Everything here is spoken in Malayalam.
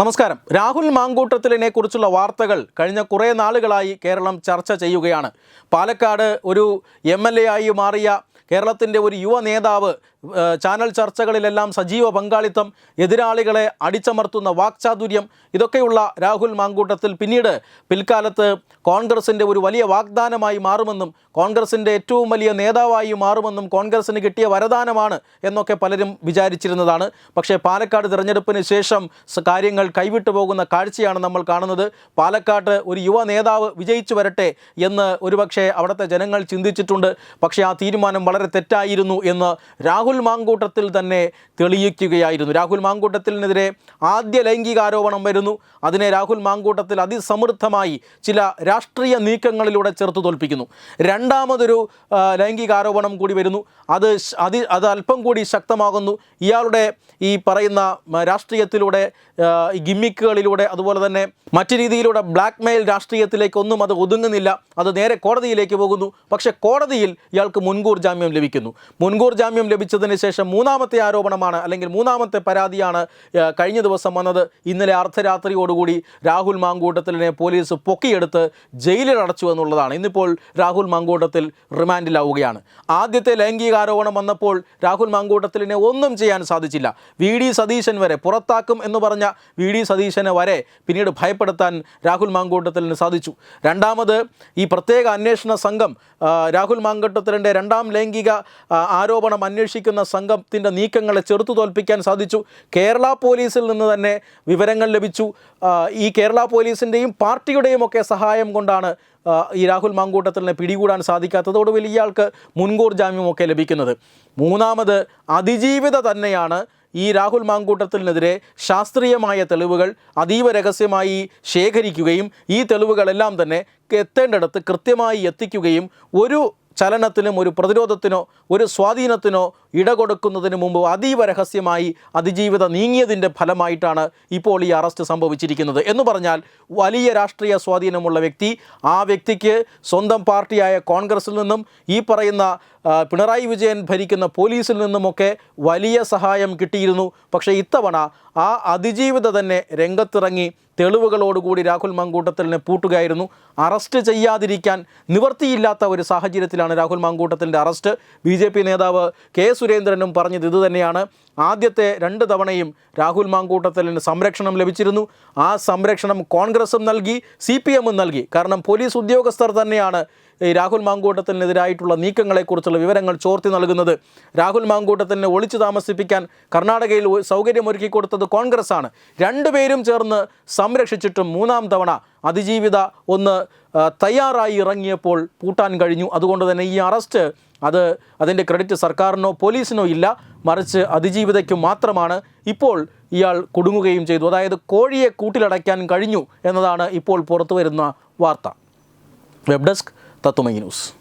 നമസ്കാരം. രാഹുൽ മാങ്കൂട്ടത്തിലിനെ കുറിച്ചുള്ള വാർത്തകൾ കഴിഞ്ഞ കുറേ നാളുകളായി കേരളം ചർച്ച ചെയ്യുകയാണ്. പാലക്കാട് ഒരു എം എൽ എ ആയി മാറിയ കേരളത്തിന്റെ ഒരു യുവ നേതാവ് ചാനൽ ചർച്ചകളിലെല്ലാം സജീവ പങ്കാളിത്തം എതിരാളികളെ അടിച്ചമർത്തുന്ന വാക്ചാതുര്യം ഇതൊക്കെയുള്ള രാഹുൽ മാങ്കൂട്ടത്തിൽ പിന്നീട് പിൽക്കാലത്ത് കോൺഗ്രസിന്റെ ഒരു വലിയ വാഗ്ദാനമായി മാറുമെന്നും കോൺഗ്രസിന്റെ ഏറ്റവും വലിയ നേതാവായി മാറുമെന്നും കോൺഗ്രസിന് കിട്ടിയ വരദാനമാണ് എന്നൊക്കെ പലരും വിചാരിച്ചിരുന്നതാണ്. പക്ഷേ പാലക്കാട് തിരഞ്ഞെടുപ്പിന് ശേഷം കാര്യങ്ങൾ കൈവിട്ടു പോകുന്ന കാഴ്ചയാണ് നമ്മൾ കാണുന്നത്. പാലക്കാട്ട് ഒരു യുവ നേതാവ് വിജയിച്ചു വരട്ടെ എന്ന് ഒരുപക്ഷെ അവിടുത്തെ ജനങ്ങൾ ചിന്തിച്ചിട്ടുണ്ട്. പക്ഷേ ആ തീരുമാനം വളരെ തെറ്റായിരുന്നു എന്ന് രാഹുൽ മാങ്കൂട്ടത്തിൽ തന്നെ തെളിയിക്കുകയായിരുന്നു. രാഹുൽ മാങ്കൂട്ടത്തിനെതിരെ ആദ്യ ലൈംഗികാരോപണം വരുന്നു. അതിനെ രാഹുൽ മാങ്കൂട്ടത്തിൽ അതിസമൃദ്ധമായി ചില രാഷ്ട്രീയ നീക്കങ്ങളിലൂടെ ചെറുത്തു തോൽപ്പിക്കുന്നു. രണ്ടാമതൊരു ലൈംഗികാരോപണം കൂടി വരുന്നു. അത് അതി അത് അല്പം കൂടി ശക്തമാകുന്നു. ഇയാളുടെ ഈ പറയുന്ന രാഷ്ട്രീയത്തിലൂടെ ഗിമ്മിക്കുകളിലൂടെ അതുപോലെ തന്നെ മറ്റു രീതിയിലൂടെ ബ്ലാക്ക് മെയിൽ രാഷ്ട്രീയത്തിലേക്കൊന്നും അത് ഒതുങ്ങുന്നില്ല. അത് നേരെ കോടതിയിലേക്ക് പോകുന്നു. പക്ഷേ കോടതിയിൽ ഇയാൾക്ക് മുൻകൂർ ജാമ്യം ലഭിക്കുന്നു. മുൻകൂർ ജാമ്യം ലഭിച്ചതിന് ശേഷം മൂന്നാമത്തെ ആരോപണമാണ് അല്ലെങ്കിൽ മൂന്നാമത്തെ പരാതിയാണ് കഴിഞ്ഞ ദിവസം വന്നത്. ഇന്നലെ അർദ്ധരാത്രിയോടുകൂടി രാഹുൽ മാങ്കൂട്ടത്തിലിനെ പോലീസ് പൊക്കിയെടുത്ത് ജയിലിൽ അടച്ചു എന്നുള്ളതാണ്. ഇന്നിപ്പോൾ രാഹുൽ മാങ്കൂട്ടത്തിൽ റിമാൻഡിലാവുകയാണ്. ആദ്യത്തെ ലൈംഗികാരോപണം വന്നപ്പോൾ രാഹുൽ മാങ്കൂട്ടത്തിലിനെ ഒന്നും ചെയ്യാൻ സാധിച്ചില്ല. വി ഡി സതീശൻ വരെ പുറത്താക്കും എന്ന് പറഞ്ഞ വി ഡി സതീശനെ വരെ പിന്നീട് ഭയപ്പെടുത്താൻ രാഹുൽ മാങ്കൂട്ടത്തിലിന് സാധിച്ചു. രണ്ടാമത് ഈ പ്രത്യേക അന്വേഷണ സംഘം രാഹുൽ മാങ്കൂട്ടത്തിലിന്റെ രണ്ടാം ലൈംഗിക ആരോപണം അന്വേഷിക്കുന്ന സംഘത്തിന്റെ നീക്കങ്ങളെ ചെറുത്തു തോൽപ്പിക്കാൻ സാധിച്ചു. കേരള പോലീസിൽ നിന്ന് തന്നെ വിവരങ്ങൾ ലഭിച്ചു. ഈ കേരള പോലീസിന്റെയും പാർട്ടിയുടെയും ഒക്കെ സഹായം കൊണ്ടാണ് ഈ രാഹുൽ മാങ്കൂട്ടത്തിലിനെ പിടികൂടാൻ സാധിക്കാത്തതോട് ഒടുവിൽ ഇയാൾക്ക് മുൻകൂർ ജാമ്യമൊക്കെ ലഭിക്കുന്നത്. മൂന്നാമത് അതിജീവിത തന്നെയാണ് ഈ രാഹുൽ മാങ്കൂട്ടത്തിനെതിരെ ശാസ്ത്രീയമായ തെളിവുകൾ അതീവ രഹസ്യമായി ശേഖരിക്കുകയും ഈ തെളിവുകളെല്ലാം തന്നെ എത്തേണ്ടിടത്ത് കൃത്യമായി എത്തിക്കുകയും ഒരു ചലനത്തിനും ഒരു പ്രതിരോധത്തിനോ ഒരു സ്വാധീനത്തിനോ ഇടകൊടുക്കുന്നതിന് മുമ്പ് അതീവ രഹസ്യമായി അതിജീവിത നീങ്ങിയതിന്റെ ഫലമായിട്ടാണ് ഇപ്പോൾ ഈ അറസ്റ്റ് സംഭവിച്ചിരിക്കുന്നത്. എന്ന് പറഞ്ഞാൽ വലിയ രാഷ്ട്രീയ സ്വാധീനമുള്ള വ്യക്തി ആ വ്യക്തിക്ക് സ്വന്തം പാർട്ടിയായ കോൺഗ്രസിൽ നിന്നും ഈ പറയുന്ന പിണറായി വിജയൻ ഭരിക്കുന്ന പോലീസിൽ നിന്നുമൊക്കെ വലിയ സഹായം കിട്ടിയിരുന്നു. പക്ഷേ ഇത്തവണ ആ അതിജീവിത തന്നെ രംഗത്തിറങ്ങി തെളിവുകളോടുകൂടി രാഹുൽ മങ്കൂട്ടത്തിലിനെ പൂട്ടുകയായിരുന്നു. അറസ്റ്റ് ചെയ്യാതിരിക്കാൻ നിവർത്തിയില്ലാത്ത ഒരു സാഹചര്യത്തിലാണ് രാഹുൽ മാങ്കൂട്ടത്തിന്റെ അറസ്റ്റ്. ബി ജെ പി നേതാവ് കെ സുരേന്ദ്രനും പറഞ്ഞത് ഇതുതന്നെയാണ് ആദ്യത്തെ രണ്ട് തവണയും രാഹുൽ മാങ്കൂട്ടത്തലിന് സംരക്ഷണം ലഭിച്ചിരുന്നു. ആ സംരക്ഷണം കോൺഗ്രസും നൽകി സി പി എമ്മും നൽകി. കാരണം പോലീസ് ഉദ്യോഗസ്ഥർ തന്നെയാണ് ഈ രാഹുൽ മാങ്കൂട്ടത്തിനെതിരായിട്ടുള്ള നീക്കങ്ങളെക്കുറിച്ചുള്ള വിവരങ്ങൾ ചോർത്തി നൽകുന്നത്. രാഹുൽ മാങ്കൂട്ടത്തിനെ ഒളിച്ചു താമസിപ്പിക്കാൻ കർണാടകയിൽ സൗകര്യമൊരുക്കി കൊടുത്തത് കോൺഗ്രസ് ആണ് രണ്ടുപേരും ചേർന്ന് സംരക്ഷിച്ചിട്ടും മൂന്നാം തവണ അതിജീവിത ഒന്ന് തയ്യാറായി ഇറങ്ങിയപ്പോൾ പൂട്ടാൻ കഴിഞ്ഞു. അതുകൊണ്ട് തന്നെ ഈ അറസ്റ്റ് അത് അതിന്റെ ക്രെഡിറ്റ് സർക്കാരിനോ പോലീസിനോ ഇല്ല. മറിച്ച് അതിജീവിതയ്ക്ക് മാത്രമാണ് ഇപ്പോൾ ഇയാൾ കുടുങ്ങുകയും ചെയ്തു. അതായത് കോഴിയെ കൂട്ടിലടയ്ക്കാൻ കഴിഞ്ഞു എന്നതാണ് ഇപ്പോൾ പുറത്തു വരുന്ന വാർത്ത. വെബ് ഡെസ്ക് തത്തുമൈ ന്യൂസ്